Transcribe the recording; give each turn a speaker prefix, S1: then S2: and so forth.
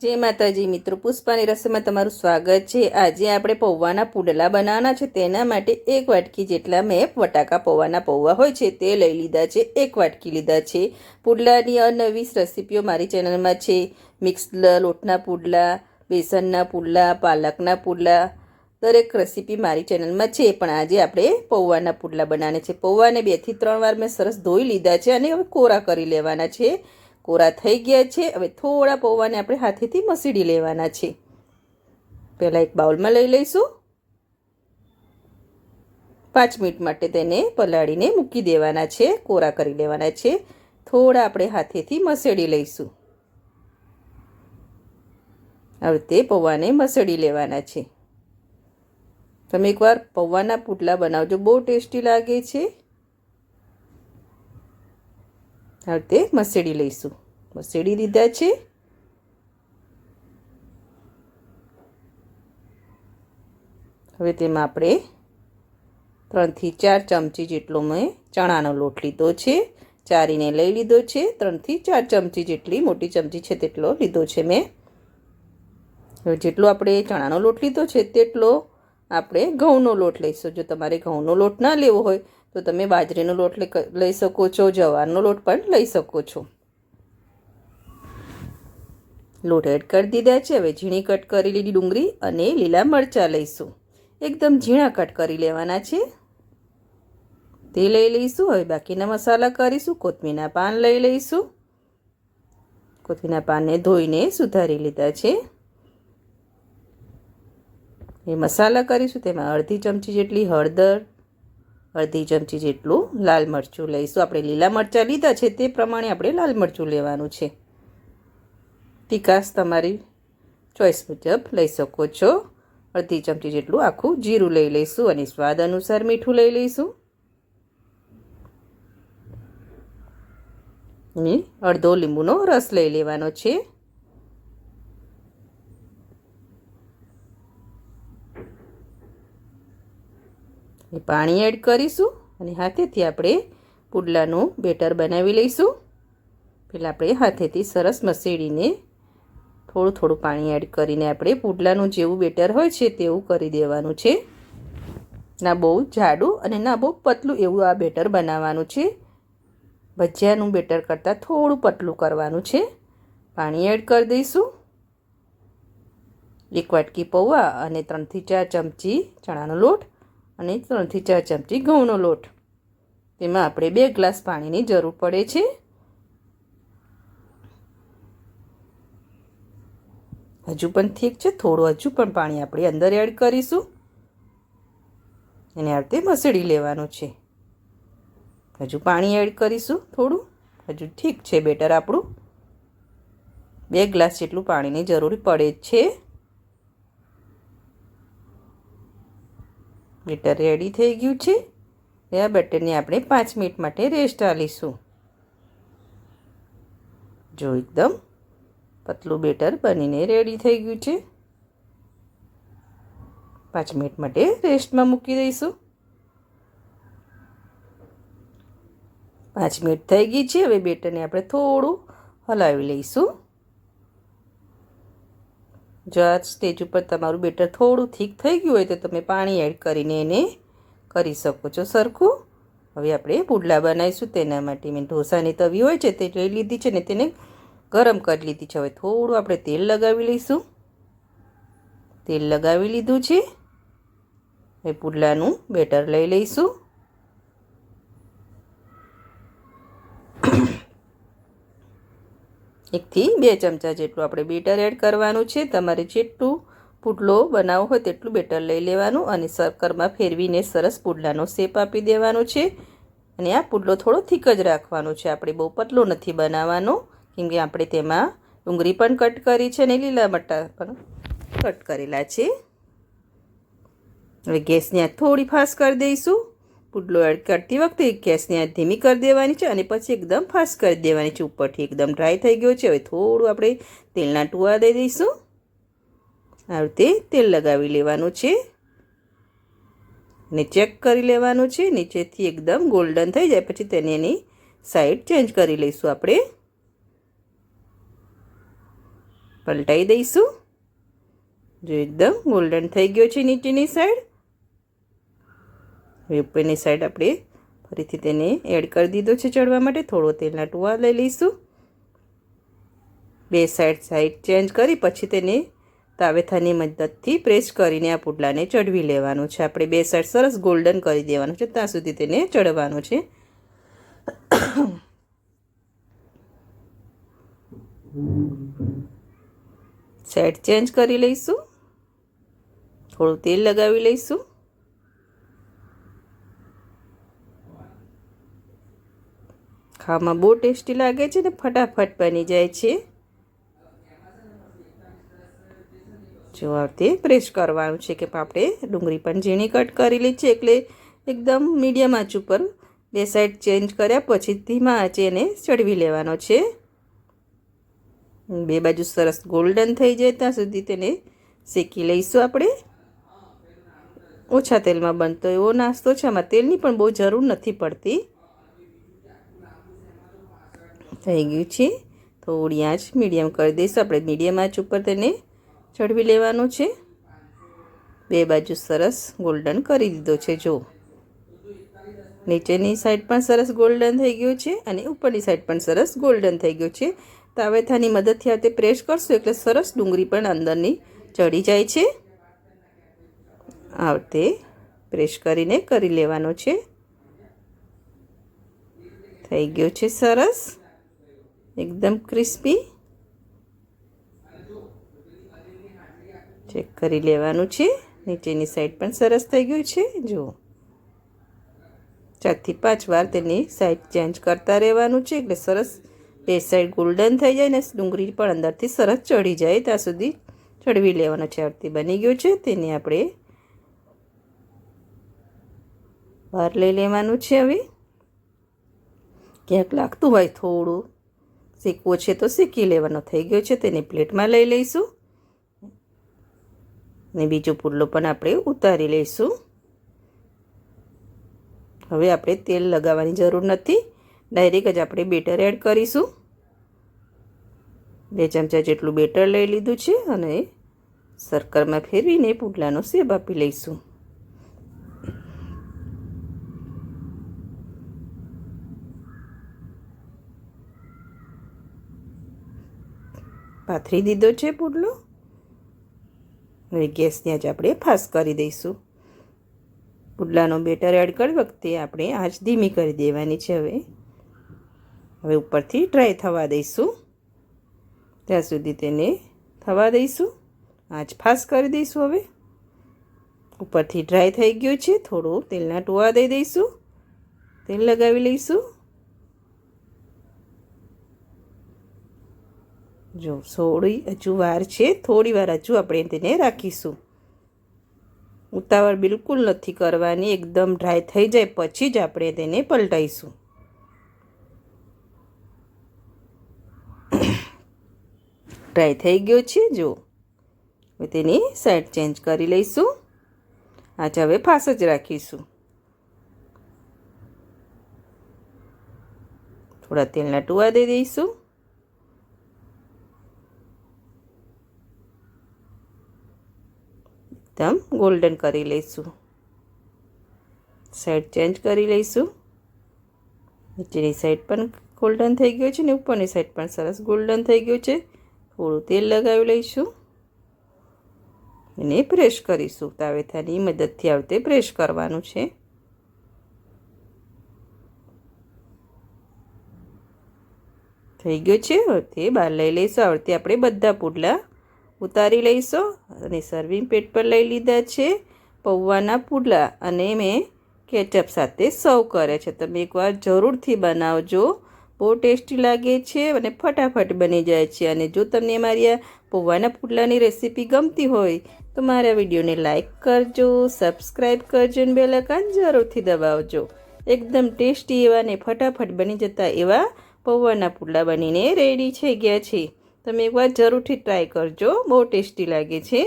S1: જય માતાજી, મિત્રો. પુષ્પાની રસોઈમાં તમારું સ્વાગત છે. આજે આપણે પૌવાના પુડલા બનાવવાના છે. તેના માટે એક વાટકી જેટલા મેં બટાકા પૌવાના પૌવા હોય છે, તે લઈ લીધા છે. એક વાટકી લીધા છે. પુડલાની અનવી રેસીપીઓ મારી ચેનલમાં છે. મિક્સ લોટના પુડલા, બેસનના પુડલા, પાલકના પુડલા, દરેક રેસીપી મારી ચેનલમાં છે. પણ આજે આપણે પૌવાના પુડલા બનાવવાના છે. પૌવાને બેથી ત્રણ વાર મેં સરસ ધોઈ લીધા છે અને હવે કોરા કરી લેવાના છે. કોરા થઈ ગયા છે. હવે થોડા પૌવાને આપણે હાથેથી મસીડી લેવાના છે. પહેલાં એક બાઉલમાં લઈ લઈશું. પાંચ મિનિટ માટે તેને પલાળીને મૂકી દેવાના છે. કોરા કરી લેવાના છે. થોડા આપણે હાથેથી મસેડી લઈશું. હવે તે પૌવાને મસળી લેવાના છે. તમે એકવાર પૌવાના પુટલા બનાવજો. બહુ ટેસ્ટી લાગે છે. હવે તે મસેડી લઈશું. મસેડી લીધા છે. હવે તેમાં આપણે ત્રણથી ચાર ચમચી જેટલો મેં ચણાનો લોટ લીધો છે. ચારીને લઈ લીધો છે. ત્રણથી ચાર ચમચી જેટલી મોટી ચમચી છે તેટલો લીધો છે મેં. જેટલો આપણે ચણાનો લોટ લીધો છે તેટલો આપણે ઘઉંનો લોટ લઈશું. જો તમારે ઘઉંનો લોટ ના લેવો હોય, તો તમે બાજરીનો લોટ લઈ શકો છો, જવારનો લોટ પણ લઈ શકો છો. લોટ એડ કરી દીધા છે. હવે ઝીણી કટ કરેલી ડુંગળી અને લીલા મરચાં લઈશું. એકદમ ઝીણા કટ કરી લેવાના છે. તે લઈ લઈશું. હવે બાકીના મસાલા કરીશું. કોથમીના પાન લઈ લઈશું. કોથમીના પાનને ધોઈને સુધારી લીધા છે. એ મસાલા કરીશું, તેમાં અડધી ચમચી જેટલી હળદર, અડધી ચમચી જેટલું લાલ મરચું લઈશું. આપણે લીલા મરચાં લીધા છે, તે પ્રમાણે આપણે લાલ મરચું લેવાનું છે. તીખાશ તમારી ચોઈસ મુજબ લઈ શકો છો. અડધી ચમચી જેટલું આખું જીરું લઈ લઈશું અને સ્વાદ અનુસાર મીઠું લઈ લઈશું. અને અડધો લીંબુનો રસ લઈ લેવાનો છે એ પાણી એડ કરીશું અને હાથેથી આપણે પુડલાનું બેટર બનાવી લઈશું. પહેલાં આપણે હાથેથી સરસ મસેડીને થોડું થોડું પાણી એડ કરીને આપણે પુડલાનું જેવું બેટર હોય છે તેવું કરી દેવાનું છે. ના બહુ જાડું અને ના બહુ પતલું એવું આ બેટર બનાવવાનું છે. ભજીયાનું બેટર કરતાં થોડું પતલું કરવાનું છે. પાણી એડ કરી દઈશું. એક વાટકી પૌવા અને ત્રણથી ચાર ચમચી ચણાનો લોટ. અને ત્રણથી ચાર ચમચી ઘઉંનો લોટ. તેમાં આપણે બે ગ્લાસ પાણીની જરૂર પડે છે. હજુ પણ ઠીક છે, થોડું હજુ પણ પાણી આપણે અંદર એડ કરીશું. એને આ રીતે મસળી લેવાનું છે. હજુ પાણી એડ કરીશું થોડું. હજુ ઠીક છે, બેટર આપણું. બે ગ્લાસ જેટલું પાણીની જરૂર પડે છે. બેટર રેડી થઈ ગયું છે. આ બેટરને આપણે પાંચ મિનિટ માટે રેસ્ટ આલીશું જો એકદમ પતલું બેટર બનીને રેડી થઈ ગયું છે. પાંચ મિનિટ માટે રેસ્ટમાં મૂકી દઈશું. પાંચ મિનિટ થઈ ગઈ છે. હવે બેટરને આપણે થોડું હલાવી લઈશું. જો આ સ્ટેજ ઉપર તમારું બેટર થોડું થીક થઈ ગયું હોય તો તમે પાણી એડ કરીને એને કરી શકો છો સરખું. હવે આપણે પુડલા બનાવીશું, તેના માટે મેં ઢોસાની તવી હોય છે તે લઈ લીધી છે ને તેને ગરમ કરી લીધી છે. હવે થોડું આપણે તેલ લગાવી લઈશું. તેલ લગાવી લીધું છે. હવે પુડલાનું બેટર લઈ લઈશું. એકથી બે ચમચા જેટલું આપણે બેટર એડ કરવાનું છે. તમારે જેટલું પુડલો બનાવવો હોય તેટલું બેટર લઈ લેવાનું અને શક્કરમાં ફેરવીને સરસ પુડલાનો શેપ આપી દેવાનો છે. અને આ પુડલો થોડો થીક જ રાખવાનો છે. આપણે બહુ પતલો નથી બનાવવાનો, કેમ કે આપણે તેમાં ડુંગળી પણ કટ કરી છે અને લીલા મટા પણ કટ કરેલા છે. હવે ગેસને થોડી ફાસ્ટ કરી દઈશું. પુડલો એડ કરતી વખતે ગેસને ધીમી કરી દેવાની છે અને પછી એકદમ ફાસ્ટ કરી દેવાની છે. ઉપરથી એકદમ ડ્રાય થઈ ગયો છે. હવે થોડું આપણે તેલના ટુવા દઈ દઈશું. આ રીતે તેલ લગાવી લેવાનું છે. ને ચેક કરી લેવાનું છે. નીચેથી એકદમ ગોલ્ડન થઈ જાય. પછી તેને એની સાઈડ ચેન્જ કરી લઈશું આપણે. પલટાઈ દઈશું. જો એકદમ ગોલ્ડન થઈ ગયો છે નીચેની સાઈડ હવે સાઈડ આપણે ફરીથી તેને એડ કરી દીધો છે ચડવા માટે. થોડો તેલના ટુવા લઈ લઈશું. બે સાઈડ સાઈડ ચેન્જ કરી પછી તેને તાવેથાની મદદથી પ્રેસ કરીને આ પુડલાને ચડવી લેવાનું છે. આપણે બે સાઈડ સરસ ગોલ્ડન કરી દેવાનું છે. ત્યાં સુધી તેને ચડવાનું છે. સાઈડ ચેન્જ કરી લઈશું. થોડું તેલ લગાવી લઈશું. ખાવામાં બહુ ટેસ્ટી લાગે છે ને ફટાફટ બની જાય છે. જો આ તે પ્રેસ કરવાનું છે કે આપણે ડુંગળી પણ ઝીણી કટ કરેલી છે એટલે એકદમ મીડિયમ આંચ ઉપર બે સાઈડ ચેન્જ કર્યા પછી ધીમા આંચે એને ચડવી લેવાનો છે. બે બાજુ સરસ ગોલ્ડન થઈ જાય ત્યાં સુધી તેને શેકી લઈશું આપણે. ઓછા તેલમાં બનતો એવો નાસ્તો છે. આમાં તેલની પણ બહુ જરૂર નથી પડતી. થઈ ગયું છે. થોડી આંચ મીડિયમ કરી દઈશું. આપણે મીડિયમ આંચ ઉપર તેને ચડવી લેવાનું છે. બે બાજુ સરસ ગોલ્ડન કરી દીધો છે. જો. નીચેની સાઈડ પણ સરસ ગોલ્ડન થઈ ગયું છે અને ઉપરની સાઈડ પણ સરસ ગોલ્ડન થઈ ગયું છે. તાવેથાની મદદથી આ પ્રેસ કરશું એટલે સરસ ડુંગળી પણ અંદરની ચડી જાય છે. આ તે પ્રેસ કરીને કરી લેવાનો છે. થઈ ગયો છે સરસ. એકદમ ક્રિસ્પી ચેક કરી લેવાનું છે. નીચેની સાઈડ પણ સરસ થઈ ગયું છે. જુઓ. ચારથી પાંચ વાર તેની સાઈડ ચેન્જ કરતા રહેવાનું છે. એટલે સરસ બે સાઈડ ગોલ્ડન થઈ જાય ને ડુંગળી પણ અંદરથી સરસ ચડી જાય. ત્યાં સુધી ચડવી લેવાનો છે. આરતી બની ગયું છે. તેને આપણે બહાર લઈ લેવાનું છે હવે. ક્યાંક લાગતું હોય થોડું. શેકવો છે તો શેકી લેવાનો. થઈ ગયો છે, તેને પ્લેટમાં લઈ લઈશું. ને બીજો પુડલો પણ આપણે ઉતારી લઈશું. હવે આપણે તેલ લગાવવાની જરૂર નથી. ડાયરેક્ટ જ આપણે બેટર એડ કરીશું. બે ચમચા જેટલું બેટર લઈ લીધું છે અને સર્કરમાં ફેરવીને પુડલાનો સેબ આપી લઈશું. પાથરી દીધો છે પુડલો? હવે ગેસને જ આપણે ફાસ કરી દઈશું. પુડલાનો બેટર એડ કરી વખતે આપણે આંચ ધીમી કરી દેવાની છે હવે. હવે ઉપરથી ડ્રાય થવા દઈશું. ત્યાં સુધી તેને થવા દઈશું. આંચ ફાસ કરી દઈશું હવે. ઉપરથી ડ્રાય થઈ ગયું છે. થોડું તેલના ટોવા દઈ દઈશું. તેલ લગાવી લઈશું. જો થોડી હજુ વાર છે, થોડી વાર હજુ આપણે તેને રાખીશું. ઉતાવળ બિલકુલ નથી કરવાની, એકદમ ડ્રાય થઈ જાય પછી જ આપણે તેને પલટાઈશું. ડ્રાય થઈ ગયો છે, જો. હવે તેની સાઈડ ચેન્જ કરી લઈશું. આજે હવે ફાસ જ રાખીશું. થોડા તેલના ટુવા દઈ દઈશું. એકદમ ગોલ્ડન કરી લઈશું. સાઈડ ચેન્જ કરી લઈશું. નીચેની સાઈડ પણ ગોલ્ડન થઈ ગયું છે ને ઉપરની સાઈડ પણ સરસ ગોલ્ડન થઈ ગયું છે. થોડું તેલ લગાવી લઈશું. અને પ્રેશ કરીશું. તાવેથાની મદદથી આવતે પ્રેસ કરવાનું છે. થઈ ગયું છે. તે બહાર લઈ લઈશું. આવડતી આપણે બધા પુડલા ઉતારી લઈશું અને સર્વિંગ પેટ પર લઈ લીધા છે પૌવાના પુડલા અને મેં કેચઅપ સાથે સર્વ કરે છે. તમે એકવાર જરૂરથી બનાવજો. બહુ ટેસ્ટી લાગે છે અને ફટાફટ બની જાય છે. અને જો તમને મારી આ પૌવાના પુડલાની રેસીપી ગમતી હોય, તો મારા વિડીયોને લાઇક કરજો સબસ્ક્રાઈબ કરજો અને બેલાકાન જરૂરથી દબાવજો. એકદમ ટેસ્ટી એવા ને ફટાફટ બની જતા એવા પૌવાના પુડલા બનીને રેડી થઈ ગયા છે. તમે એકવાર જરૂરથી ટ્રાય કરજો. બહુ ટેસ્ટી લાગે છે.